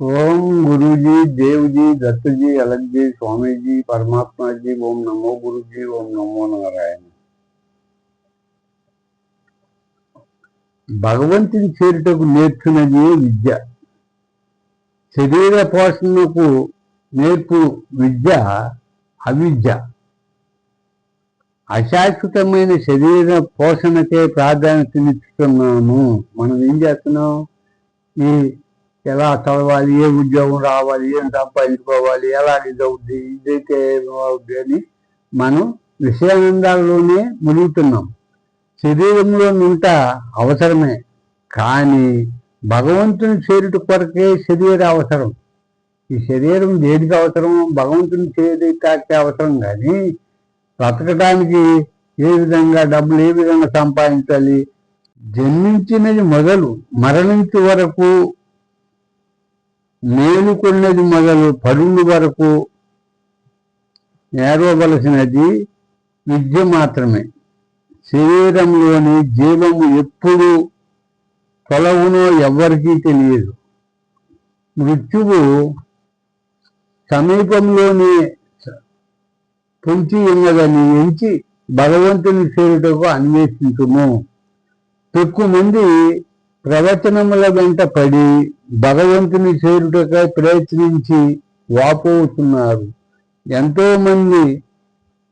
ఓం గురుజీ దేవుజీ దత్తుజీ అలగ్జీ స్వామీజీ పరమాత్మాజీ ఓం నమో గురుజీ ఓం నమో నారాయణ. భగవంతుని చేరుటకు నేర్చున్నది విద్య. శరీర పోషణకు నేర్పు విద్య అవిద్య. అశాశ్వతమైన శరీర పోషణకే ప్రాధాన్యతనిస్తున్నాము మనం ఏం చేస్తున్నాం? ఈ ఎలా చదవాలి ఏ ఉద్యోగం రావాలి ఏం సంపాదించుకోవాలి ఎలా ఇది అవుద్ది ఇదైతే ఏమవుద్ది అని మనం విషయానందాల్లోనే మునుగుతున్నాం. శరీరంలో నుంట అవసరమే కానీ భగవంతుని చేరుట కొరకే శరీర అవసరం. ఈ శరీరం దేనికి అవసరం? భగవంతుని చేరుటానికి అవసరం కానీ బ్రతకడానికి ఏ విధంగా డబ్బులు ఏ విధంగా సంపాదించాలి? జన్మించినది మొదలు మరణించే వరకు మేలుకున్నది మొదలు పరుండు వరకు నేరవలసినది విద్య మాత్రమే. శరీరంలోని జీవము ఎప్పుడు తొలవునో ఎవ్వరికీ తెలియదు. మృత్యువు సమీపంలోనే పొంచి ఉన్నదని ఎంచి భగవంతుని చేరుటకు అన్వేషించుము. ఎక్కువ మంది ప్రవచనముల వెంట పడి భగవంతుని చేరుటకై ప్రయత్నించి వాపోతున్నారు ఎంతో మంది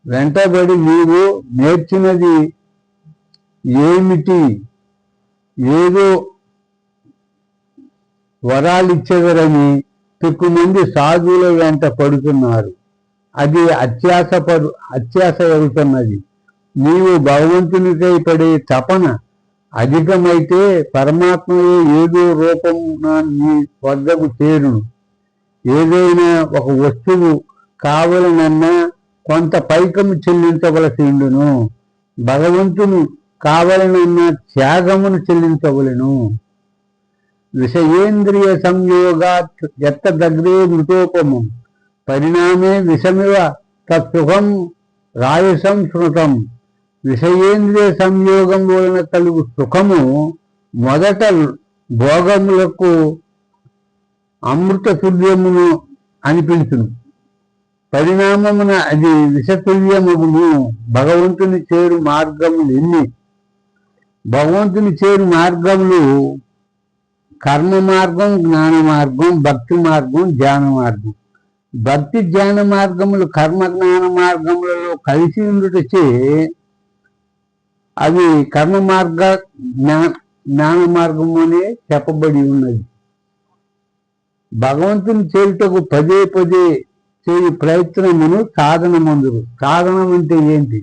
వెంటబడి నీవు నేర్చినది ఏమిటి? ఏదో వరాలు ఇచ్చేదరని మంది సాధువుల వెంట పడుతున్నారు. అది అత్యాస పడు అత్యాస వెళ్తున్నది నీవు భగవంతునికై పడే తపన అధికమైతే పరమాత్మయే ఏదో రూపం నీ వద్దకు చేరును. ఏదైనా ఒక వస్తువు కావాలనన్నా కొంత పైకము చెల్లించవలసి ఉండును భగవంతుని కావాలనన్న త్యాగమును చెల్లించవలను. విషయేంద్రియ సంయోగాత్ ఎత్త దగ్గరే మృతోపమం. పరిణామే విషమివ తత్సుఖం రాయసం శృతం విషయేంద్రియ సంయోగం వలన కలుగు సుఖము మొదట భోగములకు అమృత తుల్యమును అనిపించును. పరిణామమున అది విషతుల్యమును భగవంతుని చేరు మార్గములు ఎన్ని? భగవంతుని చేరు మార్గములు కర్మ మార్గం జ్ఞాన మార్గం భక్తి మార్గం ధ్యాన మార్గం. భక్తి ధ్యాన మార్గములు కర్మ జ్ఞాన మార్గములలో కలిసి ఉండుటచే అవి కర్మ మార్గ జ్ఞాన మార్గము అనే చెప్పబడి ఉన్నది. భగవంతుని చేరుటకు పదే పదే చేయు ప్రయత్నమును సాధనమందురు. సాధనం అంటే ఏంటి?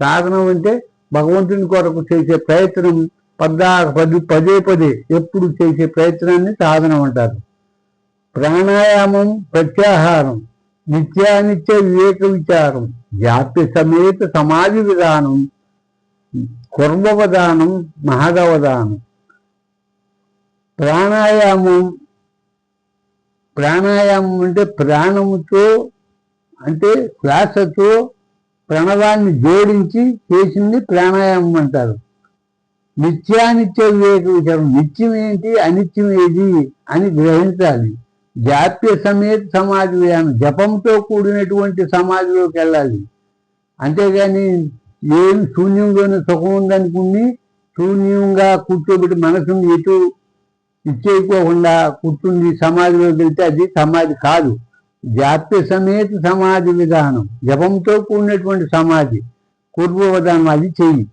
సాధనం అంటే భగవంతుని కొరకు చేసే ప్రయత్నం పద్దా పది పదే పదే ఎప్పుడు చేసే ప్రయత్నాన్ని సాధనం అంటారు. ప్రాణాయామం ప్రత్యాహారం నిత్యానిత్య వివేక విచారం జాప్య సమేత సమాధి విధానం కుర్మవదానం మహదవదానం. ప్రాణాయామం ప్రాణాయామం అంటే ప్రాణముతో అంటే శ్వాసతో ప్రణవాన్ని జోడించి చేసింది ప్రాణాయామం అంటారు. నిత్యానిత్య వివేక విచారం నిత్యం ఏంటి అనిత్యం ఏది అని గ్రహించాలి. జాప్య సమేత సమాధి విధానం జపంతో కూడినటువంటి సమాధిలోకి వెళ్ళాలి. అంతేగాని ఏం శూన్యంలోనే సుఖం ఉందనుకుని శూన్యంగా కూర్చోబెట్టి మనసుని ఎటు ఇచ్చేయకోకుండా కూర్చుండి సమాధిలోకి వెళ్తే అది సమాధి కాదు. జాప్య సమేత సమాధి విధానం జపంతో కూడినటువంటి సమాధి పూర్వవధానం అది చెయ్యి.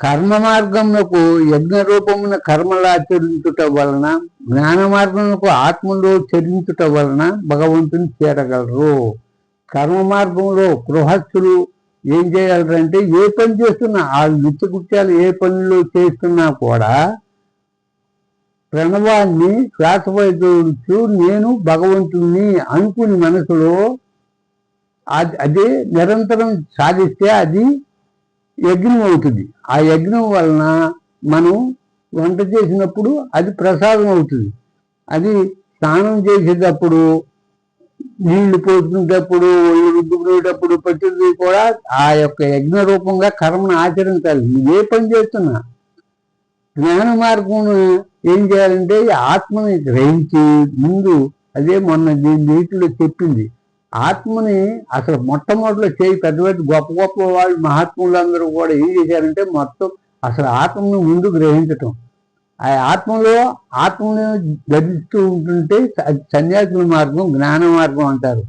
కర్మ మార్గమునకు యజ్ఞ రూపమున కర్మలాచరించుట వలన జ్ఞాన మార్గమునకు ఆత్మలో చరించుట వలన భగవంతుని చేరగలరు. కర్మ మార్గంలో గృహస్థులు ఏం చేయాలంటే ఏ పని చేస్తున్నా ఆ నిత్యకృత్యాలు ఏ పనిలో చేస్తున్నా కూడా ప్రణవాన్ని శ్వాసపైతూ నేను భగవంతుణ్ణి అనుకుని మనసులో అది నిరంతరం సాధిస్తే అది యజ్ఞం అవుతుంది. ఆ యజ్ఞం వలన మనం వంట చేసినప్పుడు అది ప్రసాదం అవుతుంది. అది స్నానం చేసేటప్పుడు నీళ్ళు పోసుకునేటప్పుడు ఒళ్ళు రుద్దుకునేటప్పుడు ప్రతిదీ కూడా ఆ యొక్క యజ్ఞ రూపంగా కర్మను ఆచరించాలి. ఏ పని చేస్తున్నా? జ్ఞాన మార్గం ఏం చేయాలంటే ఆత్మని గ్రహించి ముందు అదే మొన్న దీని నీటిలో చెప్పింది. ఆత్మని అసలు మొట్టమొదటిలో చేయి పెద్ద పెద్ద గొప్ప గొప్ప వాళ్ళు మహాత్ములందరూ కూడా ఏం చేశారంటే మొత్తం అసలు ఆత్మను ముందు గ్రహించటం. ఆ ఆత్మలో ఆత్మని గర్జిస్తూ ఉంటుంటే సన్యాసుల మార్గం జ్ఞాన మార్గం అంటారు.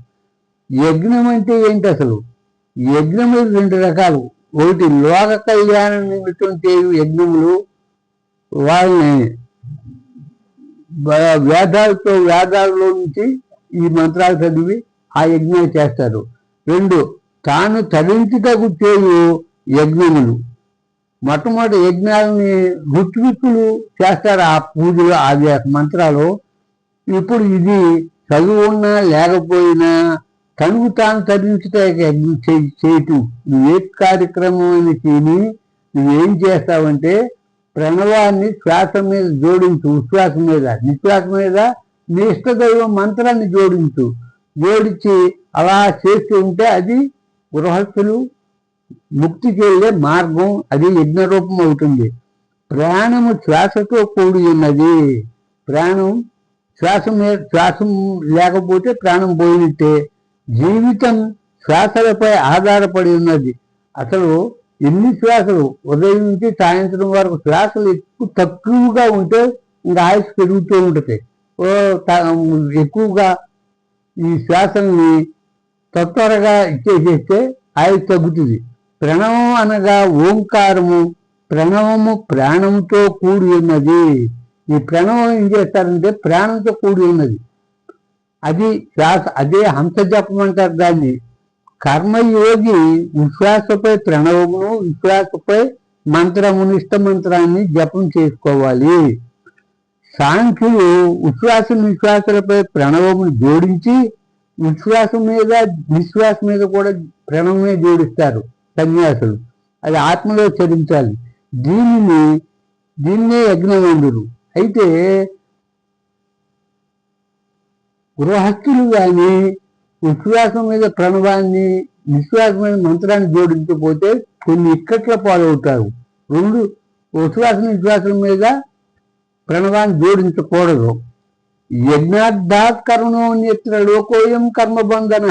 యజ్ఞం అంటే ఏంటి అసలు? యజ్ఞములు రెండు రకాలు. ఒకటి లోక కళ్యాణ నిమిత్తం చేయు యజ్ఞములు వాళ్ళని వేదాలతో వేదాల్లో నుంచి ఈ మంత్రాలు చదివి ఆ యజ్ఞాలు చేస్తారు. రెండు తాను తరించుటకు చేయు యజ్ఞములు. మొట్టమొదటి యజ్ఞాలని ఋత్విక్కులు చేస్తారు? ఆ పూజలు అది మంత్రాలు. ఇప్పుడు ఇది చదువు ఉన్నా లేకపోయినా తనుగు తాను తరించడానికి యజ్ఞం చేయటం నువ్వే కార్యక్రమం అని చేయని నువ్వేం చేస్తావంటే ప్రణవాన్ని శ్వాస మీద జోడించు ఉశ్వాస మీద. నిశ్వాస మీద నీ ఇష్టదైవ మంత్రాన్ని జోడించు. జోడించి అలా చేస్తూ ఉంటే అది గృహస్థులు ముక్తికి వెళ్ళే మార్గం అది యజ్ఞ రూపం అవుతుంది. ప్రాణము శ్వాసతో కూడి ఉన్నది. ప్రాణం శ్వాస మీద శ్వాసం లేకపోతే ప్రాణం పోయినట్టే. జీవితం శ్వాసలపై ఆధారపడి ఉన్నది. అసలు ఎన్ని శ్వాసలు? ఉదయం నుంచి సాయంత్రం వరకు శ్వాసలు ఎక్కువ తక్కువగా ఉంటే ఇంకా ఆయుష్ పెరుగుతూ ఉంటుంది. ఓ ఎక్కువగా ఈ శ్వాసల్ని తొందరగా ఇచ్చేసేస్తే ఆయుష్ తగ్గుతుంది. ప్రణవం అనగా ఓంకారము. ప్రణవము ప్రాణంతో కూడి ఉన్నది. ఈ ప్రణవం ఏం చేస్తారంటే ప్రాణంతో కూడి ఉన్నది. అది శ్వాస అదే హంస జపం అంటారు దాన్ని. కర్మయోగి విశ్వాసపై ప్రణవమును విశ్వాసపై మంత్రమును ఇష్టమంత్రాన్ని జపం చేసుకోవాలి. సాంఖ్యులు విశ్వాస విశ్వాసాలపై ప్రణవమును జోడించి విశ్వాసం మీద విశ్వాసం మీద కూడా ప్రణవమే జోడిస్తారు. సన్యాసులు. అది ఆత్మలో చరించాలి దీనిని దీన్నే యజ్ఞవందురు అయితే గృహస్థులు కానీ విశ్వాసం మీద ప్రణవాన్ని విశ్వాసం మీద మంత్రాన్ని జోడించకపోతే కొన్ని ఇక్కట్ల పాలవుతారు. రెండు విశ్వాసం విశ్వాసం మీద ప్రణవాన్ని జోడించకూడదు. యజ్ఞార్థాత్ కర్మోన్యత్ర లోకోయం కర్మబంధన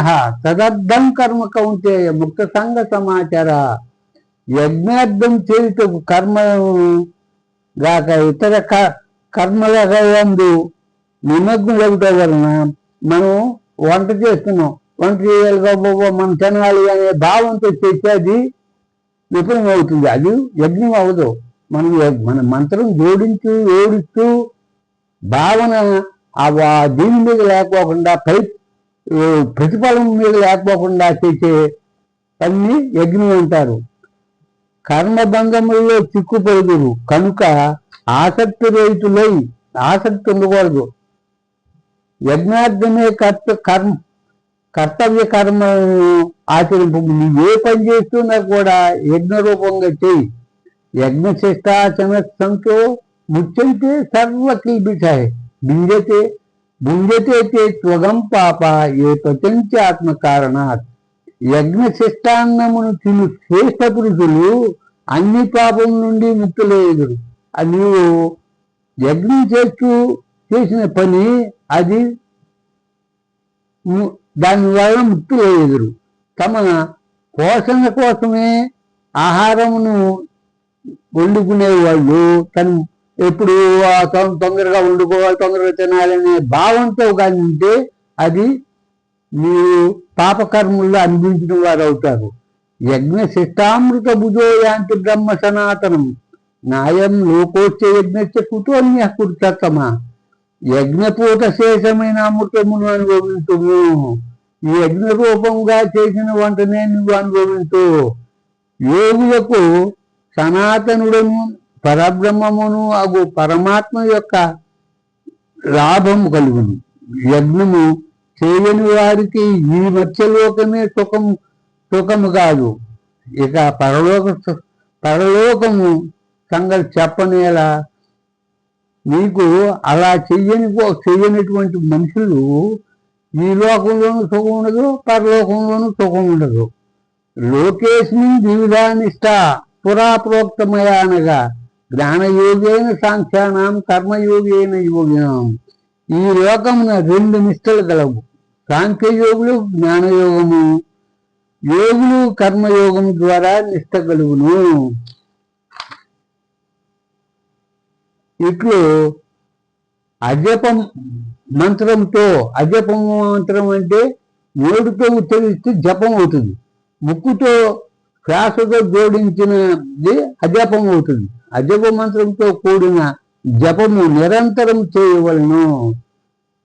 తదర్థం కర్మ కౌంటేయ ముక్త సంఘ సమాచార. యజ్ఞార్థం చేయుటకు కర్మ గాక ఇతర క- కర్మల యందు నిమగ్నులవుట వలన మనం వంట చేస్తున్నాం. వంట చేయాలి బాబా మనం తినాలి అనే భావంతో చేసేది విఫలం అవుతుంది అది యజ్ఞం అవ్వదు. మనం మన మంత్రం జోడించు ఓడిస్తూ భావన ఆ దీని మీద లేకపోకుండా పై ప్రతిఫలం మీద లేకపోకుండా చేసే పని యజ్ఞం అంటారు. కర్మబంధములలో చిక్కుపడుదురు. కనుక ఆసక్తి రైతులై ఆసక్తి ఉండకూడదు. యజ్ఞార్థమే కర్త కర్మ కర్తవ్య కర్మను ఆచరింపు నువ్వు ఏ పని చేస్తున్నా కూడా యజ్ఞ రూపంగా చేయి. యజ్ఞ శిష్టాచన సంఖ్యో ముచ్చైతే సర్వ కిల్బిషాయ్ బింజతే భుంజతే త్వగం పాప ఏ ప్రపంచాత్మ కారణాత్ యజ్ఞ శిష్టాన్నమును తిను శ్రేష్ట పురుషులు అన్ని పాపం నుండి ముక్తులయ్యేదురు అది నీవు యజ్ఞం చేస్తూ చేసిన పని అది దానివల్ల దాని తమ పోషణ కోసమే ఆహారమును వండుకునేవాళ్ళు తను ఎప్పుడు ఆ తొందరగా వండుకోవాలి తొందరగా తినాలనే భావంతో కానీ ఉంటే అది మీరు పాపకర్మల్లో అనిపించిన వారు అవుతారు. యజ్ఞ శిష్టామృత భుజో యాంతి బ్రహ్మ సనాతనం. నాయం లోకోచ్చే యజ్ఞ కుతోన్య కుర్తమ యజ్ఞపూత శేషమైన అమృతమును అనుభవించుము. ఈ యజ్ఞ రూపంగా చేసిన వంటనే నువ్వు అనుభవించు. యోగులకు సనాతనుడను పరబ్రహ్మమును అగు పరమాత్మ యొక్క లాభము కలుగును. యజ్ఞము చేయని వారికి ఈ మత్స్యలోకమే సుఖం సుఖము కాదు. ఇక పరలోక పరలోకము సంగతి చెప్పనేలా నీకు అలా చెయ్యని చెయ్యనటువంటి మనుషులు ఈ లోకంలోనూ సుఖం ఉండదు పరలోకంలోనూ సుఖం ఉండదు. లోకేష్ని ద్విధానిష్ట పురా ప్రోక్తమయ అనగా జ్ఞానయోగేన సాంఖ్యానం కర్మయోగేన యోగినాం ఈ లోకమున రెండు నిష్టలు కలవు సాంఖ్యయోగులు జ్ఞానయోగము యోగులు కర్మయోగం ద్వారా నిష్ట కలుగును. ఇట్లు అజపం మంత్రంతో అజపం మంత్రం అంటే నోటితో ఉచ్చరిస్తే జపం అవుతుంది. ముక్కుతో శ్వాసతో జోడించినది అజపం అవుతుంది. అజప మంత్రంతో కూడిన జపము నిరంతరం చేయవలను.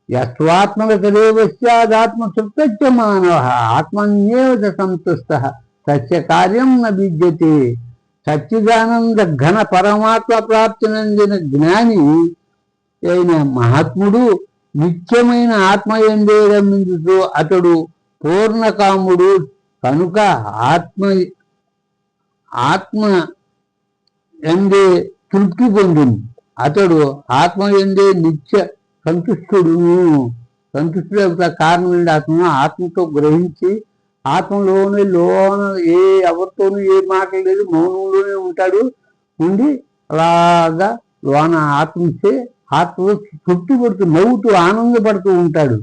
యస్వాత్మకదేవస్యాదాత్మ సుప్త మానవ ఆత్మన్యేవ సంతుష్ట సత్య కార్యం న విద్యతే. సచ్చిదానంద ఘన పరమాత్మ ప్రాప్తి నందిన జ్ఞాని అయిన మహాత్ముడు నిత్యమైన ఆత్మ ఎందే రమించుతూ అతడు పూర్ణకాముడు కనుక ఆత్మ ఆత్మ ఎందే తృప్తి పొందును. అతడు ఆత్మ ఎందే నిత్య సంతుష్టుడు. సంతుష్టుడు కారణం ఏంటి? ఆత్మ ఆత్మతో గ్రహించి ఆత్మలోనే లోన ఏ ఎవరితోనూ ఏ మాట లేదు మౌనంలోనే ఉంటాడు. ఉండి అలాగా లోన ఆత్మిస్తే ఆత్మలో తృప్తి పడుతూ నవ్వుతూ ఆనందపడుతూ ఉంటాడు.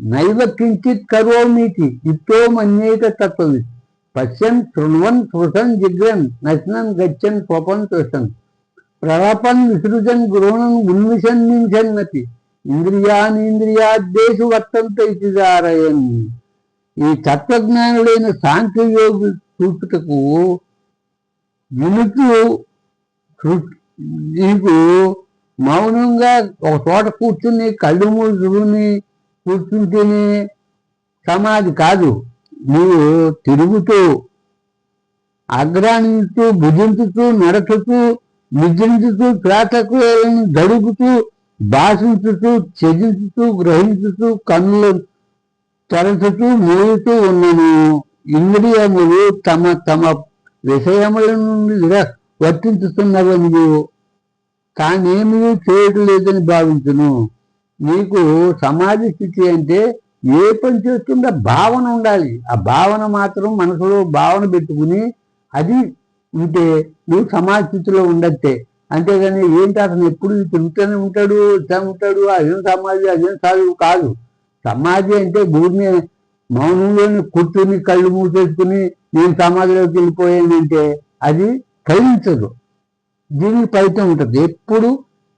నైవ కించిత్ కరోమీతి ఇతో మన్యేత తత్వవిత్. పశ్యన్ శృణ్వన్ స్పృశన్ జిగ్రన్ నశనన్ గచ్చన్ స్వపన్ తుషన్ ప్రలపన్ విసృజన్ గృహణం ఉన్మిషన్నించన్నతి ఇంద్రియానింద్రియాద్దేశు వర్తంత ఇతిదారయన్ ఈ తత్వజ్ఞానులైన సాంఖ్యయోగి చూచుటకు వినుతూ నీకు మౌనంగా ఒక చోట కూర్చుని కళ్ళు మూసుకుని కూర్చుంటేనే సమాధి కాదు. నువ్వు తిరుగుతూ అగ్రాణిస్తూ భుజించుతూ నడచుతూ నిద్రించుతూ శ్వాసకు గడుపుతూ భాషించుతూ చెజించుతూ గ్రహించుతూ కన్నులు తరచుతూ మూలుతూ ఉన్నను. ఇంద్రియములు తమ తమ విషయముల నుండి వర్తించుతున్నవని తానేమీ చేయటం లేదని భావించును. నీకు సమాధి స్థితి అంటే ఏ పని చేస్తుందో భావన ఉండాలి. ఆ భావన మాత్రం మనసులో భావన పెట్టుకుని అది ఉంటే నువ్వు సమాధిలో స్థితిలో ఉండట్టే అంతేగాని ఏంటి అతను ఎప్పుడు తిరుగుతూనే ఉంటాడు ఉంటాడు అదేం సమాధి అదేం సాధువు కాదు. సమాధి అంటే భూమి మౌనంలోని కూర్చుని కళ్ళు మూసేసుకుని నేను సమాధిలోకి వెళ్ళిపోయానంటే అది కలిగించదు దీనికి ఫలితం ఉంటుంది. ఎప్పుడు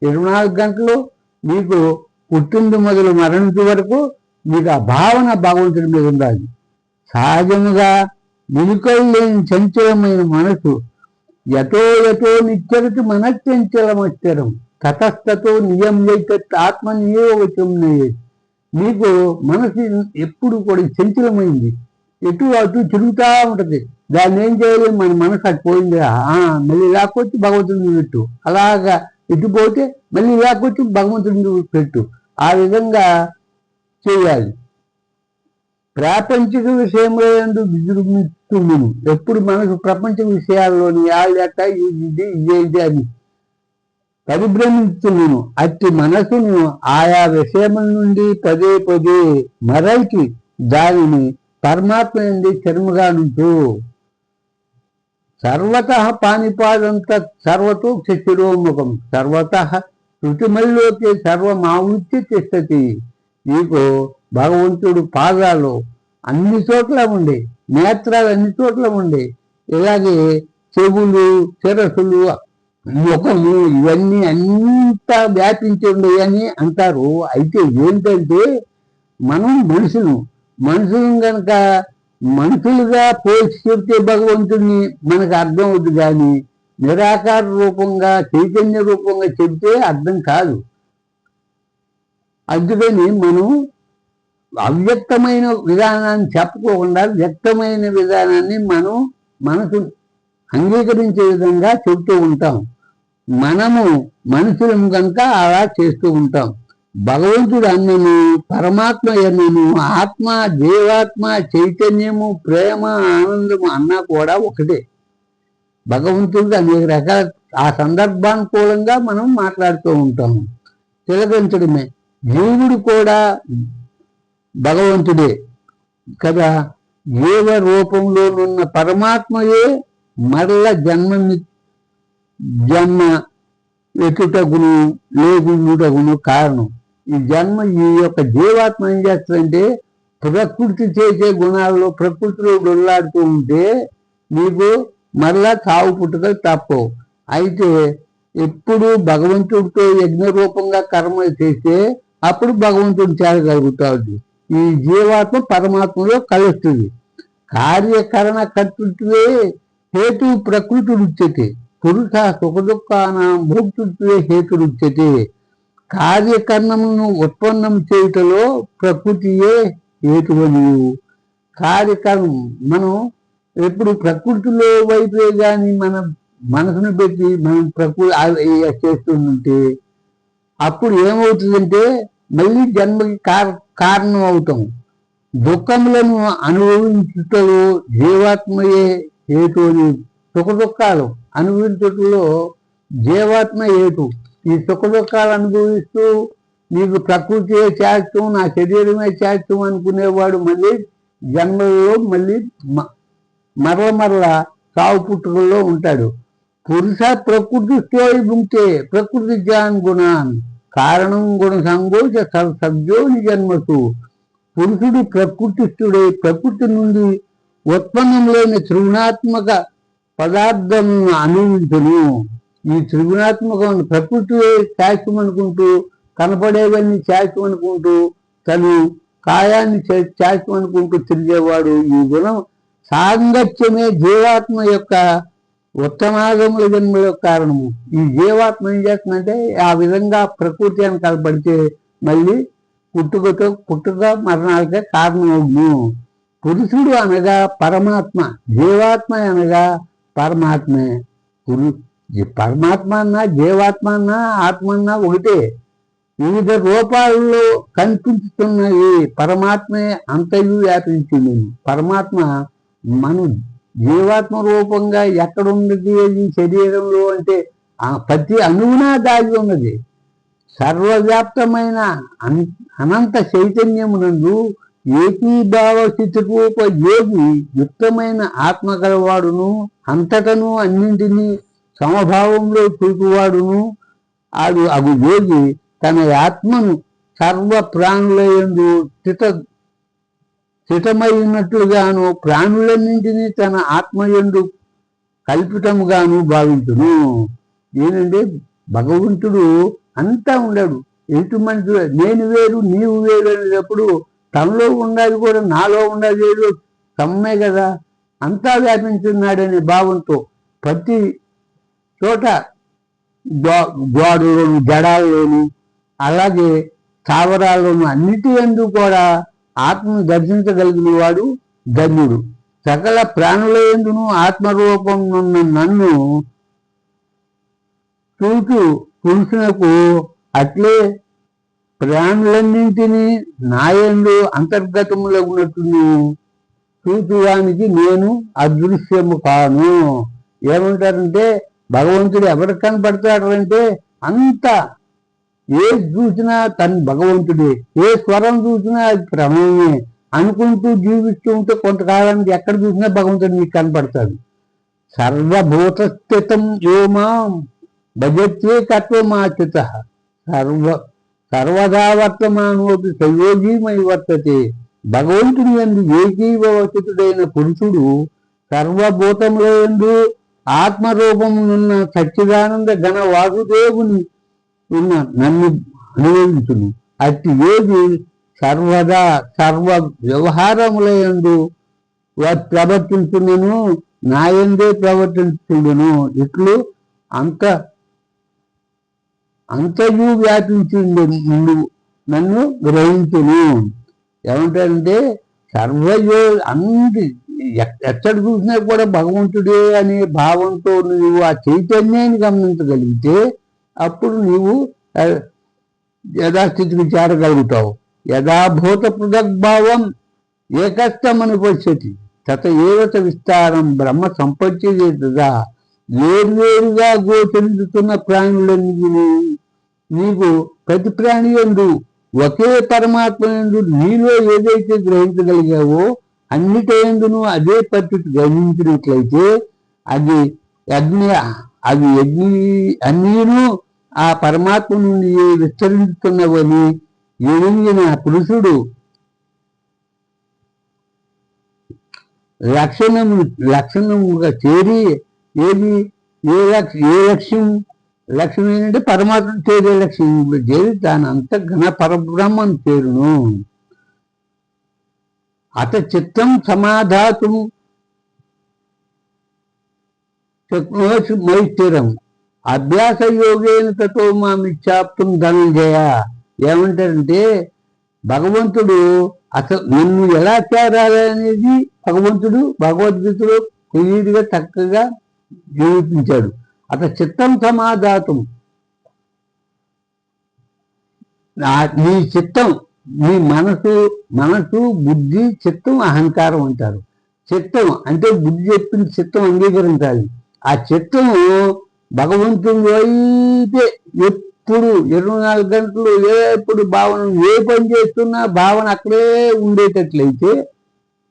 ఇరవై నాలుగు గంటలు మీకు పుట్టింది మొదలు మరణించే వరకు మీకు ఆ భావన భగవంతుడి మీద ఉండాలి. సహజముగా నిలుకలు లేని చంచలమైన మనసు ఎటో ఎటో నిత్యరతి మనశ్చంచలమచ్చరం తతస్థతో నియం ఆత్మనియో వచం మీకు మనసు ఎప్పుడు కూడా చంచలమైంది. ఎటు అటు తిరుగుతూ ఉంటుంది. దాన్ని ఏం చేయాలి? మన మనసు అటు పోయింది. మళ్ళీ లేకపోతే భగవంతుడిని పెట్టు. అలాగా ఇటుపోతే మళ్ళీ లేకపోతే భగవంతుడిని పెట్టు. ఆ విధంగా చేయాలి. ప్రాపంచిక విషయంలో ఎందు విజృంభిస్తుండును ఎప్పుడు మనకు ప్రపంచ విషయాల్లోని ఆళ్ళట ఇది ఇదేంటి అని పరిభ్రమిస్తున్నాను అట్టి మనసును ఆయా విషయముల నుండి పదే పదే మరల్చి దానిని పరమాత్మ నుండి చర్మగా నుంచు సర్వత పానిపాదంత సర్వతో శిశిరోముఖం సర్వత శృతిమల్లోకి సర్వమావృత్తి తిష్టతి. నీకు భగవంతుడు పాదాలు అన్ని చోట్ల ఉండే నేత్రాలు అన్ని చోట్ల ఉండి. ఇలాగే చెవులు శిరస్సులు ముఖము ఇవన్నీ అంతా వ్యాపించి ఉండేవని అంటారు. అయితే ఏంటంటే మనం మనుషులు మనుషులు కనుక మనుషులుగా పోల్చి చెప్తే భగవంతుడిని మనకు అర్థం అవుతుంది కానీ నిరాకార రూపంగా చైతన్య రూపంగా చెప్తే అర్థం కాదు. అందుకని మనం అవ్యక్తమైన విధానాన్ని చెప్పుకోకుండా వ్యక్తమైన విధానాన్ని మనం మనసు అంగీకరించే విధంగా చెబుతూ ఉంటాం. మనము మనుషులం కనుక అలా చేస్తూ ఉంటాం. భగవంతుడు అన్నను పరమాత్మ అన్నను ఆత్మ దేవాత్మ చైతన్యము ప్రేమ ఆనందము అన్నా కూడా ఒకటే. భగవంతుడు అనేక రకాల ఆ సందర్భానుకూలంగా మనం మాట్లాడుతూ ఉంటాము తిలకించడమే. జీవుడు కూడా భగవంతుడే కదా? జీవ రూపంలోనున్న పరమాత్మయే మరల జన్మని జన్మ ఎటుటగును లేకుండుటకును కారణం. ఈ జన్మ ఈ యొక్క జీవాత్మ ఏం చేస్తుందంటే ప్రకృతి చేసే గుణాల్లో ప్రకృతిలో డొల్లాడుతూ ఉంటే నీకు మరలా చావు పుట్టుకలు తప్పవు. అయితే ఎప్పుడు భగవంతుడితో యజ్ఞ రూపంగా కర్మ చేస్తే అప్పుడు భగవంతుడు చేరగలుగుతాడు ఈ జీవాత్మ పరమాత్మలో కలుస్తుంది. కార్యకరణ కర్తృత్వే హేతు ప్రకృతి రుచ్యతే పురుష సుఖ దుఃఖానం భోక్తృత్వే హేతు రుచ్యతే కార్యకరణమును ఉత్పన్నం చేయుటలో ప్రకృతియే హేతువనియు. కార్యకరణం మనం ఎప్పుడు ప్రకృతిలో వైపే కానీ మన మనసును పెట్టి మనం ప్రకృతి చేస్తుంటే అప్పుడు ఏమవుతుందంటే మళ్ళీ జన్మకి కార కారణం అవుతాం దుఃఖములను అనుభవించుటలో జీవాత్మయే హేతు అని సుఖ దుఃఖాలు అనుభవించటంలో జీవాత్మ హేతు. ఈ సుఖ దుఃఖాలు అనుభవిస్తూ నీకు ప్రకృతి చేస్తాం నా శరీరమే చేస్తాం అనుకునేవాడు మళ్ళీ జన్మలో మళ్ళీ మరల మరల సావు పుట్టుకల్లో ఉంటాడు. పురుష ప్రకృతి స్థోయి ప్రకృతి జ్ఞాన్ గుణాన్. కారణం గుణ సంగోచ సబ్జోని జన్మసు పురుషుడు ప్రకృతిస్తుడే ప్రకృతి నుండి ఉత్పన్నం లేని త్రిగుణాత్మక పదార్థం అనుభవించును ఈ త్రిగుణాత్మకం ప్రకృతి శాస్త్రం అనుకుంటూ కనపడేవన్నీ శాస్త్రం అనుకుంటూ తను కాయాన్ని శాస్త్రం అనుకుంటూ తిరిగేవాడు ఈ గుణం సాంగత్యమే జీవాత్మ యొక్క ఉత్తమాగముల జన్మల కారణము. ఈ జీవాత్మ ఏం చేస్తుందంటే ఆ విధంగా ప్రకృతి అని కలపడితే మళ్ళీ పుట్టుకతో పుట్టుక మరణాలకే కారణమవును. పురుషుడు అనగా పరమాత్మ జీవాత్మ అనగా పరమాత్మే. పురు పరమాత్మ అన్నా జీవాత్మ అన్నా ఆత్మ అన్నా ఒకటే. వివిధ రూపాల్లో కనిపించుతున్నవి పరమాత్మే అంతయు వ్యాపించింది పరమాత్మ మనం జీవాత్మ రూపంగా ఎక్కడున్నది అది శరీరంలో అంటే ఆ ప్రతి అణువునా దాగి ఉన్నది. సర్వవ్యాప్తమైన అనంత చైతన్యమునందు ఏకీభావ స్థితిరూప యోగి యుక్తమైన ఆత్మ గలవాడును అంతటను అన్నింటినీ సమభావంలో చూపువాడును. ఆడు అగు యోగి తన ఆత్మను సర్వ ప్రాణులందు స్థిత స్థితమైనట్లుగాను ప్రాణులన్నింటినీ తన ఆత్మయందు కల్పితముగాను భావించును. ఏంటంటే భగవంతుడు అంతా ఉన్నాడు ఎటు మనుషులు నేను వేరు నీవు వేరు అనేటప్పుడు తనలో ఉండాలి కూడా నాలో ఉండాలి లేదు సమ్మే కదా. అంతా వ్యాపించున్నాడనే భావంతో ప్రతి చోట గోడలోను జడాల్లోను అలాగే స్థావరాల్లోను అన్నిటి ఎందుకు కూడా ఆత్మను దర్శించగలిగిన వాడు ధన్యుడు. సకల ప్రాణుల ఎందును ఆత్మరూపం ఉన్న నన్ను చూచు పురుషునకు అట్లే ప్రాణులన్నింటినీ నాయందు అంతర్గతములో ఉన్నట్టు చూచువానికి నేను అదృశ్యము కాను. ఏమంటారంటే భగవంతుడు ఎవరికి కనపడతాడంటే అంత ఏ చూసినా తను భగవంతుడే ఏ స్వరం చూసినా అది క్రమమే అనుకుంటూ జీవిస్తూ ఉంటే కొంతకాలానికి ఎక్కడ చూసినా భగవంతుడు నీకు కనపడతాడు. సర్వభూత స్థితం యోమాం భజత్వే తత్వమాచిత సర్వ సర్వదా వర్తమానోపి సంయోగీమై వర్తతే. భగవంతుని ఎందు ఏకీవచితుడైన పురుషుడు సర్వభూతంలో ఎందు ఆత్మరూపమునున్న సచ్చిదానంద గణ వాసుదేవుని ఉన్న నన్ను అనుభవించును. అట్టి ఏది సర్వదా సర్వ వ్యవహారములందు ప్రవర్తించును నాయందే ప్రవర్తించుడును ఇట్లు అంత అంతయు వ్యాపించి నన్ను గ్రహించును. ఏమంటారంటే సర్వయో అంది ఎక్కడ చూసినా కూడా భగవంతుడే అనే భావంతో నువ్వు ఆ చైతన్యాన్ని గమనించగలిగితే అప్పుడు నీవు యథాస్థితికి చేరగలుగుతావు. యథాభూత పృథగ్భావం ఏకస్థమనుపశ్యతి తత ఏవత విస్తారం బ్రహ్మ సంపత్తిదా వేరువేరుగా గోచరించుతున్న ప్రాణులన్నీ నీకు ప్రతి ప్రాణి ఎందు ఒకే పరమాత్మ ఎందు నీలో ఏదైతే గ్రహించగలిగావో అన్నిటందును అదే పద్ధతి గ్రహించినట్లయితే అది అగ్ని అవి అగ్ని అన్నీను ఆ పరమాత్మ నుండి విస్తరిస్తున్నవని ఎరిగిన పురుషుడు లక్షణము లక్షణముగా చేరి ఏది ఏ లక్ష ఏ లక్ష్యం లక్ష్యం ఏంటంటే పరమాత్మ చేరే లక్ష్యం. చేరి దాని అంత ఘన పరబ్రహ్మం చేరును. అత చిత్తం సమాధాతం మైత్రం అభ్యాస యోగేన తతో మామిచ్చాప్తం ధనంజయ. ఏమంటారంటే భగవంతుడు అసలు నిన్ను ఎలా చేరాలి అనేది భగవంతుడు భగవద్గీతలో క్లియర్గా చక్కగా నిరూపించాడు. అత చిత్తం సమాధాతం నీ చిత్తం నీ మనసు మనసు బుద్ధి చిత్తం అహంకారం అంటారు. చిత్తం అంటే బుద్ధి చెప్పిన చిత్తం అంగీకరించాలి. ఆ చిత్తము భగవంతుని అయితే ఎప్పుడు ఇరవై నాలుగు గంటలు ఎప్పుడు భావన ఏ పని చేస్తున్నా భావన అక్కడే ఉండేటట్లయితే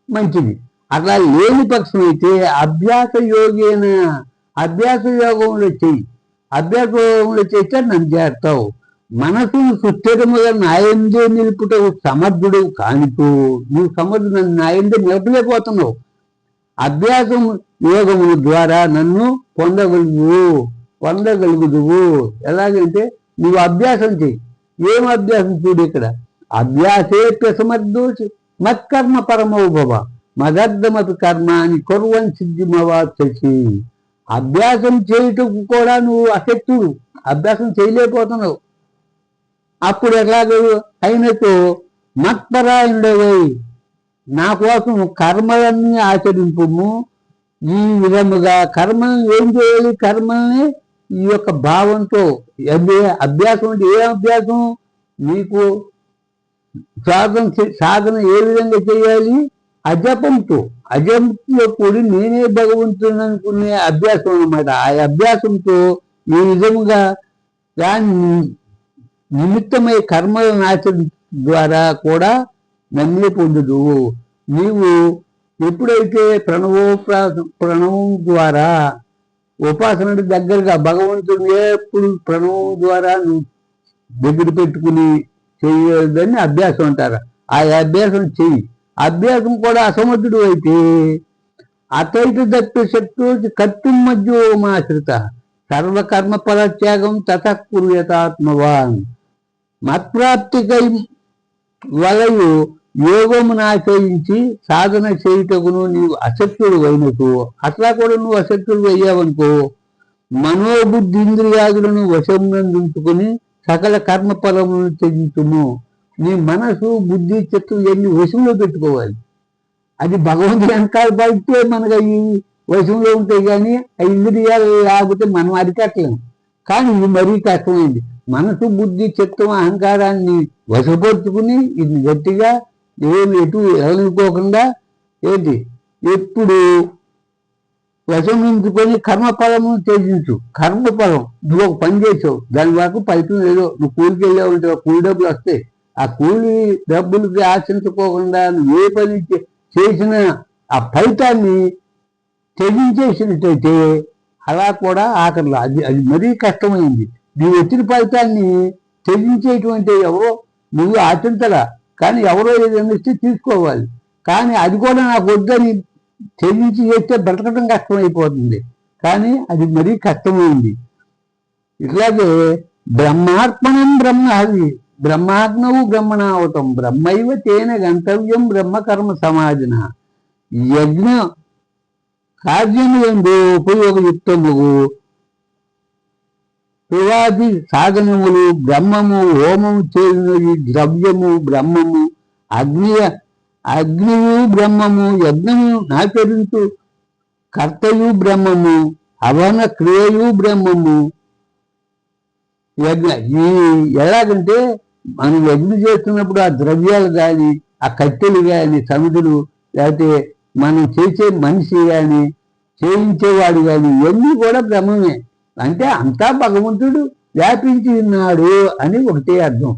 మంచిది. అట్లా లేని పక్షం అయితే అభ్యాస యోగేన అభ్యాస యోగంలో చెయ్యి. అభ్యాస యోగంలో చేస్తే నన్ను చేస్తావు. మనసును సుస్థిరముగా నాయందే నిలుపుటకు సమర్థుడు కానితో నువ్వు సమర్థుడు నన్ను నాయందే నిలపలేకపోతున్నావు. అభ్యాసం యోగము ద్వారా నన్ను పొందగలుగు పొందగలుగుదువు. ఎలాగంటే నువ్వు అభ్యాసం చెయ్యి. ఏం అభ్యాసం చూడు ఇక్కడ? అభ్యాసే సమర్థోచి మత్కర్మ పరమోభవ మదర్థమపి కర్మ అని కొరువని సిద్ధిమవా తెలిసి. అభ్యాసం చేయటం కూడా నువ్వు అశక్తుడు. అభ్యాసం చేయలేకపోతున్నావు. అప్పుడు ఎలాగో అయినతో మత్పరాయణుడవై నా కోసం కర్మలన్నీ ఆచరింపుము. ఈ విధముగా కర్మలను ఏం చేయాలి? కర్మల్ని ఈ యొక్క భావంతో అభ్యాసం అంటే ఏ అభ్యాసం? నీకు సాధన సాధన ఏ విధంగా చేయాలి? అజపంతో అజంతో కూడి నేనే భగవంతుని అనుకునే అభ్యాసం అన్నమాట. ఆ అభ్యాసంతో ఈ విధముగా దాని నిమిత్తమై కర్మలను ఆచరణ ద్వారా కూడా నమ్మే పొందుదు నీవు ఎప్పుడైతే ప్రణవో ప్రణవం ద్వారా ఉపాసనకు దగ్గరగా భగవంతుడు ఎప్పుడు ప్రణవం ద్వారా నువ్వు దగ్గర పెట్టుకుని చేయదని అభ్యాసం అంటారు. ఆ అభ్యాసం చెయ్యి. అభ్యాసం కూడా అసమర్థుడు అయితే అతైత దత్త శక్తి కర్తుం మధ్యోమాశ్రిత సర్వకర్మ పరత్యాగం తతకుర్యతాత్మవాన్ మత్ప్రాప్తికై వలయు యోగమును ఆశ్రయించి సాధన చేయుటకును నీవు అసక్తుడు అయినకు అట్లా కూడా నువ్వు అసక్తుడు అయ్యావనుకో. మనోబుద్ధింద్రియాదులను వశమునందుకుని సకల కర్మ ఫలములను త్యజించుము. నీ మనసు బుద్ధి చిత్తం ఇవన్నీ వశంలో పెట్టుకోవాలి. అది భగవంతుడి వెనకాల పడితే మనకు అవి వశంలో ఉంటాయి కానీ ఆ ఇంద్రియాలు లేకపోతే మనం అరికట్టలేము కానీ ఇది మరీ కష్టమైంది. మనసు బుద్ధి చిత్తం అహంకారాన్ని వశపరుచుకుని ఇది గట్టిగా ఏమి ఎటు ఎలనుకోకుండా ఏంటి? ఎప్పుడు వశం ఉంచుకొని కర్మఫలము త్యజించు. కర్మఫలం నువ్వు ఒక పని చేసావు దాని వరకు ఫలితం ఏదో. నువ్వు కూలికి వెళ్ళావు అంటే కూలి డబ్బులు వస్తాయి. ఆ కూలి డబ్బులకి ఆశించుకోకుండా నువ్వు ఏ పని చే- చేసినా ఆ ఫలితాన్ని త్యజించేసినట్టయితే అలా కూడా ఆఖరిలో. అది అది మరీ కష్టమైంది. నీ వచ్చిన ఫలితాన్ని త్యజించేటువంటి ఎవరో నువ్వు ఆశించరా. కానీ ఎవరో ఏదైనా ఇస్తే తీసుకోవాలి. కానీ అది కూడా నాకు వద్దని చెల్లించి చేస్తే బ్రతకడం కష్టమైపోతుంది. కానీ అది మరీ కష్టమైంది. ఇట్లాగే బ్రహ్మార్పణం బ్రహ్మ అది. బ్రహ్మాగ్నవు బ్రహ్మణావతం. బ్రహ్మైవ తేన గంతవ్యం బ్రహ్మకర్మ సమాజన. యజ్ఞ. కార్యము ఎందు ఉపయోగయుక్తముగు పిలాది సాధనములు బ్రహ్మము హోమము చేరినవి ద్రవ్యము బ్రహ్మము అగ్ని అగ్నియు బ్రహ్మము యజ్ఞము నాచరించు కర్తయు బ్రహ్మము అవన క్రియయు బ్రహ్మము. యజ్ఞ ఈ ఎలాగంటే మనం యజ్ఞ చేస్తున్నప్పుడు ఆ ద్రవ్యాలు కానీ ఆ కట్టెలు కానీ సమిధులు లేకపోతే మనం చేసే మనిషి కానీ చేయించేవాడు కానీ ఇవన్నీ కూడా బ్రహ్మమే. అంటే అంతా భగవంతుడు వ్యాపించి ఉన్నాడు అని ఒకటే అర్థం.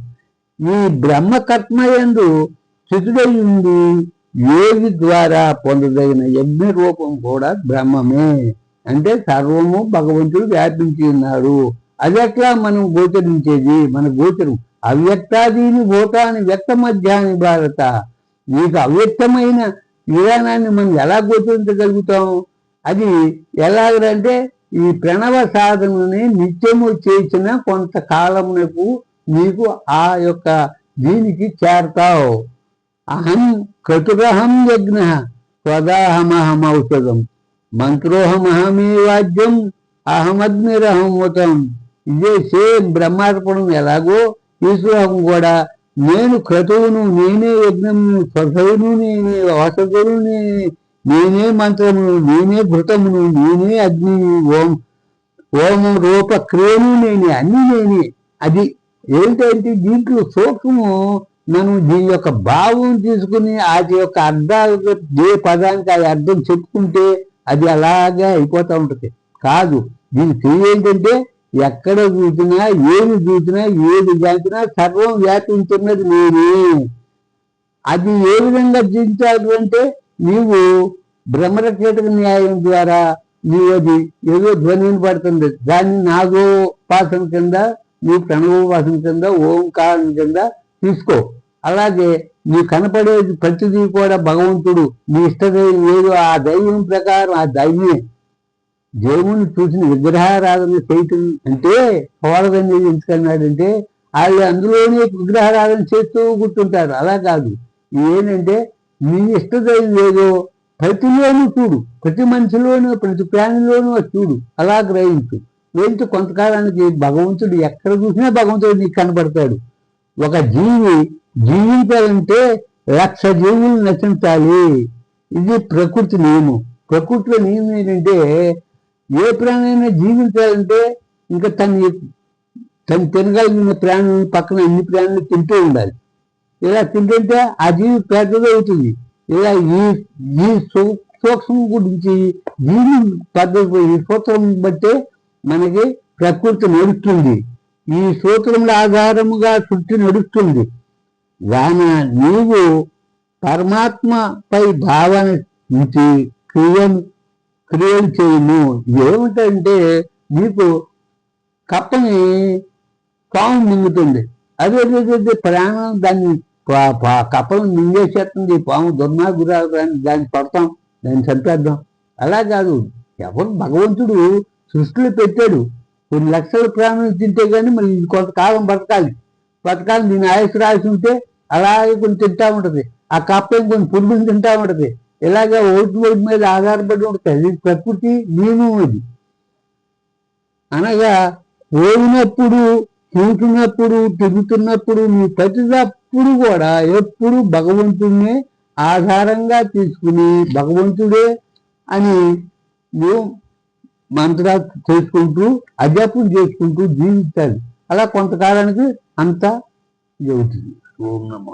ఈ బ్రహ్మకర్మ ఎందు స్థితుడై ఉండి యోగి ద్వారా పొందదగిన యజ్ఞ రూపం కూడా బ్రహ్మమే. అంటే సర్వము భగవంతుడు వ్యాపించి ఉన్నాడు అది ఎట్లా మనం గోచరించేది? మన గోచరం. అవ్యక్తాదీని భూతాన్ని వ్యక్త మధ్యాన్ని భారత. నీకు అవ్యక్తమైన విధానాన్ని మనం ఎలా గోచరించగలుగుతాం? అది ఎలాగంటే ఈ ప్రణవ సాధనని నిత్యము చేసిన కొంతకాలమునకు నీకు ఆ యొక్క దీనికి చేరతావు. అహం క్రతురహం యజ్ఞ స్వదాహమహం ఔషధం. మంత్రోహమహమే వాద్యం అహమగ్నిరహం ఇదే సేమ్ బ్రహ్మార్పణం ఎలాగో ఈశ్వరం కూడా నేను క్రతువును నేనే యజ్ఞం స్వసవును నేనే వసతులు నేనే నేనే మంత్రమును నేనే ఘృతమును నేనే అగ్ని ఓం ఓమం రూప క్రియను నేనే అన్ని నేనే. అది ఏంటంటే దీంట్లో సూక్ష్మము మనం దీని యొక్క భావం తీసుకుని అది యొక్క అర్థాలు ఏ పదానికి అది అర్థం చెప్పుకుంటే అది అలాగే అయిపోతూ ఉంటుంది. కాదు దీని క్రియ ఏంటంటే ఎక్కడ చూసినా ఏది చూసినా ఏది జాచినా సర్వం వ్యాపించున్నది నేనే. అది ఏ విధంగా జీవించాలి అంటే నీవు బ్రహ్మరక్షక న్యాయం ద్వారా నీవు అది ఏదో ధ్వనిని పడుతుంది. దాన్ని నాగోపాసన కింద నీ ప్రణవోపాసన కింద ఓంకారం కింద తీసుకో. అలాగే నీ కనపడేది ప్రతిదీ కూడా భగవంతుడు నీ ఇష్టదైవం ఏదో ఆ దైవం ప్రకారం ఆ దైవమే. దేవుని చూసిన విగ్రహారాధన చేయటం అంటే పోలదని ఎందుకన్నాడంటే వాళ్ళు అందులోనే విగ్రహారాధన చేస్తూ కూర్చుంటారు అలా కాదు. ఏంటంటే నీ ఇష్టదైవం ఏదో ప్రతిలోనూ చూడు ప్రతి మనిషిలోనూ ప్రతి ప్రాణిలోనూ అది చూడు అలా గ్రహించు. గ్రహించి కొంతకాలానికి భగవంతుడు ఎక్కడ చూసినా భగవంతుడు నీకు కనబడతాడు. ఒక జీవి జీవించాలంటే లక్ష జీవులు నశించాలి. ఇది ప్రకృతి నియమం. ప్రకృతిలో నియమం ఏంటంటే ఏ ప్రాణైనా జీవించాలంటే ఇంకా తన తను తినగలిగిన ప్రాణులను పక్కన అన్ని ప్రాణులు తింటూ ఉండాలి. ఇలా తింటుంటే అది పెద్దది పెద్దదవుతుంది ఇలా ఈ ఈ సూక్ష్మం గురించి దీని పద్ధతి ఈ సూత్రం బట్టే మనకి ప్రకృతి నడుస్తుంది. ఈ సూత్రముల ఆధారముగా సృష్టి నడుస్తుంది. వాన నీవు పరమాత్మపై భావన నుంచి క్రియను క్రియలు చేయము. ఏమిటంటే నీకు కప్పని పాము మింగుతుంది. అదే ప్రాణం దాన్ని కప్పలను మింగేసేస్తుంది. పాము దుర్మార్గురాలు దాన్ని దాన్ని పడతాం. దాన్ని చంపేద్దాం. అలా కాదు. ఎవరు భగవంతుడు సృష్టిలో పెట్టాడు. కొన్ని లక్షల ప్రాణులు తింటే కానీ మరి కొంతకాలం బతకాలి. బతకాలి. దీని ఆయుష్ రాసి ఉంటే అలాగే కొన్ని తింటా ఉంటది. ఆ కప్ప కొన్ని పురుగులు తింటా ఉంటుంది. ఇలాగే ఓటు ఓటు మీద ఆధారపడి ఉంటుంది. ప్రకృతి నియమం ఇది అనగా ఓడినప్పుడు తింటున్నప్పుడు తిరుగుతున్నప్పుడు నీ ఎప్పుడు కూడా ఎప్పుడు భగవంతుడినే ఆధారంగా తీసుకుని భగవంతుడే అని నువ్వు మంత్రాలు చేసుకుంటూ అజపం చేసుకుంటూ జీవించాలి అలా కొంతకాలానికి అంతా జరుగుతుంది. ఓం నమో.